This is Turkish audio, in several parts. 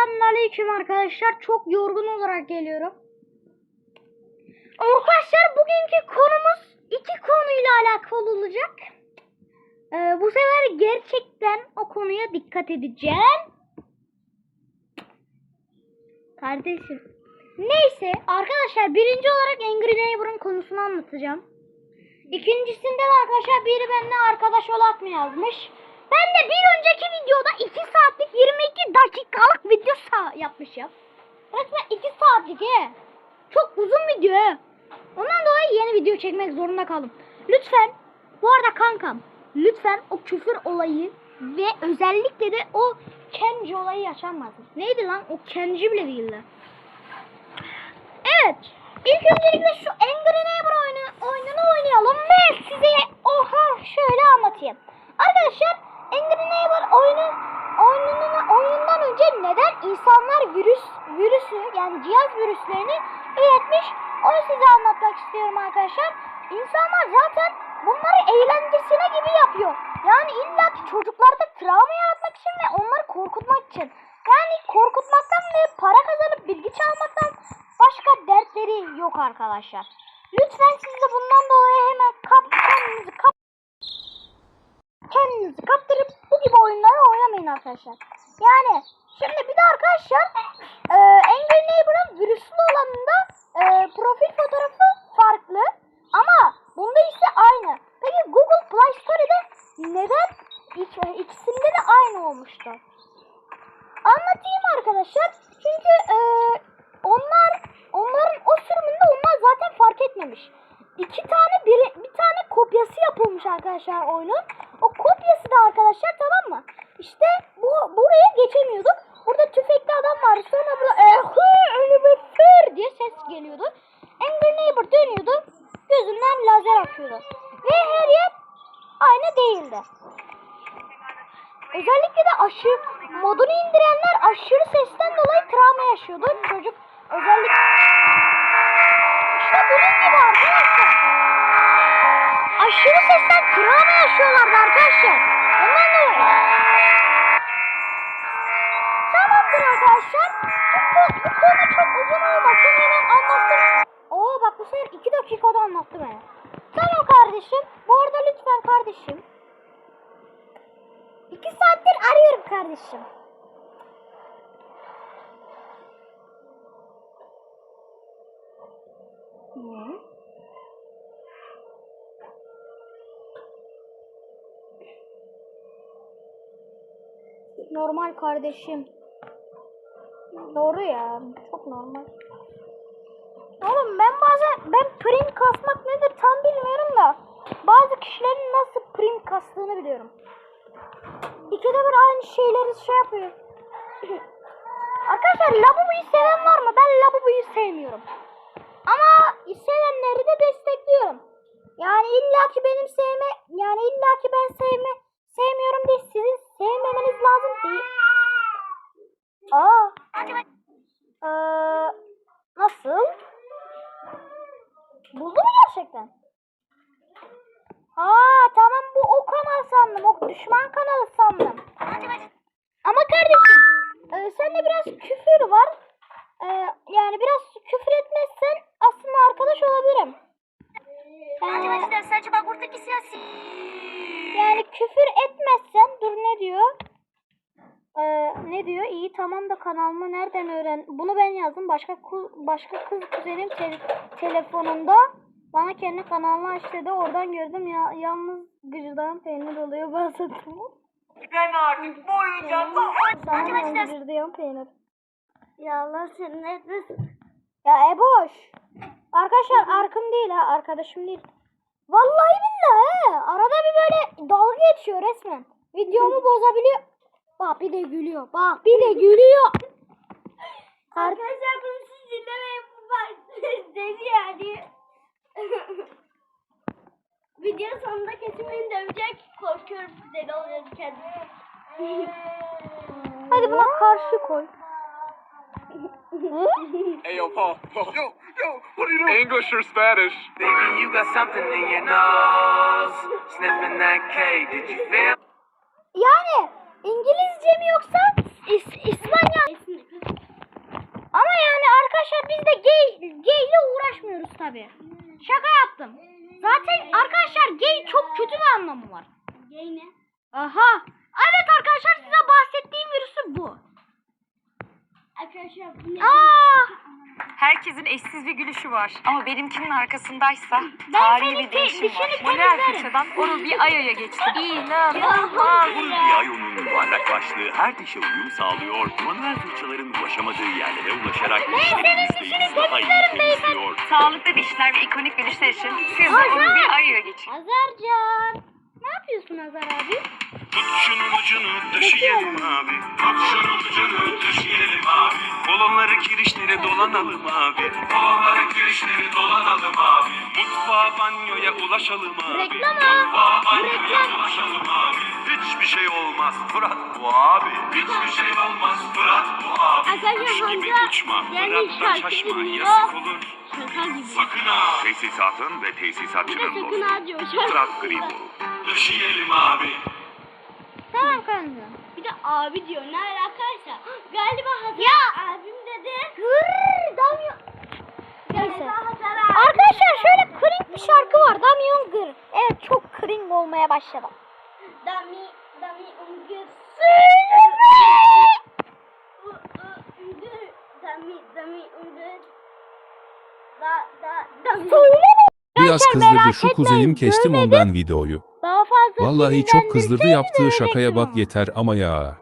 Selamünaleyküm arkadaşlar. Çok yorgun olarak geliyorum. Arkadaşlar bugünkü konumuz iki konuyla alakalı olacak. Ee, bu sefer gerçekten o konuya dikkat edeceğim. Kardeşim. Neyse arkadaşlar birinci olarak Angry Neighbor'ın konusunu anlatacağım. İkincisinde de arkadaşlar biri benimle arkadaş olak mı yazmış. Ben de bir önceki videoda 2 saatlik 22 dakikalık sa- yapmışım. Resmen 2 saatlik he. Çok uzun video he. Ondan dolayı yeni video çekmek zorunda kaldım. Lütfen bu arada kankam lütfen o küfür olayı ve özellikle de o kenci olayı yaşanmasın. Neydi lan o kenci bile değildi. Evet. İlk öncelikle şu Angry Neighbor oyunu, oyununu oynayalım ve size oha şöyle anlatayım. Arkadaşlar Angry Neighbor oyunu oyununun oyunundan önce neden insanlar virüs virüsü yani cihaz virüslerini üretmiş onu size anlatmak istiyorum arkadaşlar. İnsanlar zaten bunları eğlencesine gibi yapıyor. Yani illa ki çocuklarda travma yaratmak için ve onları korkutmak için. Yani korkutmaktan ve para kazanıp bilgi çalmaktan başka dertleri yok arkadaşlar. Lütfen siz de bundan dolayı hemen kap, kendinizi kap, kendinizi kaptırıp bu gibi oyunları oynamayın arkadaşlar. Yani şimdi bir de arkadaşlar e, Angry Neighbor'ın virüslü olanında e, profil fotoğrafı farklı ama bunda ise aynı. Peki Google Play Store'da neden ik- ikisinde de aynı olmuştu? Anlatayım arkadaşlar. Çünkü e, onlar onların o sürümünde onlar zaten fark etmemiş. İki tane bir, bir tane kopyası yapılmış arkadaşlar oyunun. O kopyası da arkadaşlar tamam mı? İşte bu buraya geçemiyorduk. Burada tüfekli adam vardı. Sonra burada ehı önüme fır diye ses geliyordu. Angry Neighbor dönüyordu. Gözünden lazer akıyordu. Ve her yer aynı değildi. Özellikle de aşırı modunu indirenler aşırı sesten dolayı travma yaşıyordu. Çocuk özellikle işte bunun gibi arkadaşlar. Aşırı sesten travma yaşıyorlardı arkadaşlar. Ondan dolayı. Tamamdır arkadaşlar. Bu, bu, konu çok uzun olmasın. Hemen anlattım. Oo bak bu sefer 2 dakikada anlattım ya. Tamam kardeşim. Bu arada lütfen kardeşim. İki saattir arıyorum kardeşim. Ne? Normal kardeşim. Doğru ya. Çok normal. Oğlum ben bazen ben prim kasmak nedir tam bilmiyorum da bazı kişilerin nasıl prim kastığını biliyorum. İkide bir aynı şeyleri şey yapıyor. Arkadaşlar Labubu'yu seven var mı? Ben Labubu'yu sevmiyorum. Ama sevenleri de destekliyorum. Yani illaki benim sevme yani illaki ben sevme sevmiyorum diye sizin sevmemeniz lazım değil. Aa. Ee, nasıl? Buldu mu gerçekten? Aa tamam bu o kanal sandım. O düşman kanalı sandım. Ama kardeşim e, sende biraz küfür var. E, yani biraz küfür etmezsen aslında arkadaş olabilirim. E, Arkadaşlar sadece bak buradaki siyasi. Yani küfür etmezsen dur ne diyor? E, ne diyor? İyi tamam da kanalımı nereden öğren? Bunu ben yazdım. Başka ku- başka kız kuzenim te- telefonunda bana kendi kanalını aç dedi. Oradan gördüm ya yalnız gıcırdayan peynir oluyor bazen. Ben artık bu oyuncakla Sana gıcırdayan peynir. Ya Allah sen neredesin? Ya Eboş. Arkadaşlar arkım değil ha arkadaşım değil. Vallahi he. Arada bir böyle dalga geçiyor resmen. Videomu bozabiliyor. Bak bir de gülüyor. Bak bir de gülüyor. Arkadaşlar bunu siz dinlemeyin. Bu bak deli yani. Video sonunda kesin beni dövecek. Korkuyorum deli oluyorum kendime. Hadi buna karşı koy hey, yo, Paul. Yo, yo, what are you doing? English or Spanish? Baby, you got something in your nose. Sniffing that K, did you feel? Yani İngilizce mi yoksa İs İspanya? Ama yani arkadaşlar biz de gay, gay ile uğraşmıyoruz tabi. Şaka yaptım. Zaten arkadaşlar gay çok kötü bir anlamı var. Gay ne? Aha. Evet arkadaşlar size bahsettiğim virüsü bu. Arkadaşlar bu ne? Aa. Herkesin eşsiz bir gülüşü var. Ama benimkinin arkasındaysa Ben tarihi bir te- değişim var. dişini Modern temizlerim. fırçadan onu bir Aya'ya geçti. İnanılmaz. Bir ay onun yuvarlak başlığı her dişe uyum sağlıyor. Manuel fırçaların ulaşamadığı yerlere ulaşarak dişlerinizi daha iyi temizliyor. Sağlıklı dişler ve ikonik gülüşler için siz de onu bir Aya'ya geçin. Azarcan. Ne yapıyorsun Azar abi? Tut şunun ucunu döşeyelim abi. Tut şunun ucunu döşeyelim abi. Kolonları kirişleri dolanalım abi. Kolonları kirişleri dolanalım abi. Mutfağa banyoya ulaşalım abi. Reklam ha. Mutfağa Bu banyoya reklam. ulaşalım abi. Hiçbir şey olmaz Fırat bu abi. Hiçbir şey olmaz Fırat bu abi. Arkadaşlar Kuş gibi Hamza uçma. yani Fırat'tan şarkı şaşma dinliyor. yazık olur. Şaka gibi. Sakın ha. Tesisatın ve Bir de tesisatçının sakın dostu. ha diyor. Şarkı Fırat Green. Döşeyelim abi. Tamam kanka. Bir de abi diyor. Ne alakaysa. Galiba Hazar Ya. abim dedi. Gırrrr damıyor. Neyse. Arkadaşlar şöyle cringe bir şarkı var. Damyon Gır. Evet çok cringe olmaya başladı. Dami, dami, ungür. U, u, ungür. Dami, dami, ungür. Da, da, dami. Biraz kızdırdı şu kuzenim kestim ondan videoyu. Vallahi çok kızdırdı yaptığı şakaya bak yeter ama ya.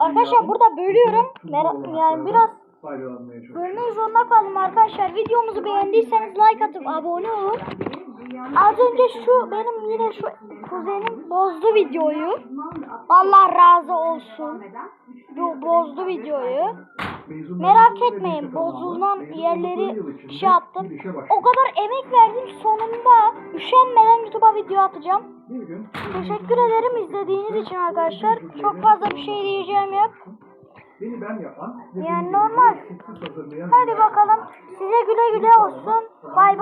Arkadaşlar burada bölüyorum. Mer- yani biraz bölmek zorunda kaldım arkadaşlar. Videomuzu beğendiyseniz like atıp abone olun. Az önce şu benim yine şu kuzenim bozdu videoyu. Allah razı olsun. Bu bozdu videoyu. Merak etmeyin bozulan yerleri şey yaptım. O kadar emek verdim sonunda üşenmeden YouTube'a video atacağım. Teşekkür ederim izlediğiniz için arkadaşlar. Çok fazla bir şey diyeceğim yok. Yani normal. Hadi bakalım size güle güle olsun. Bay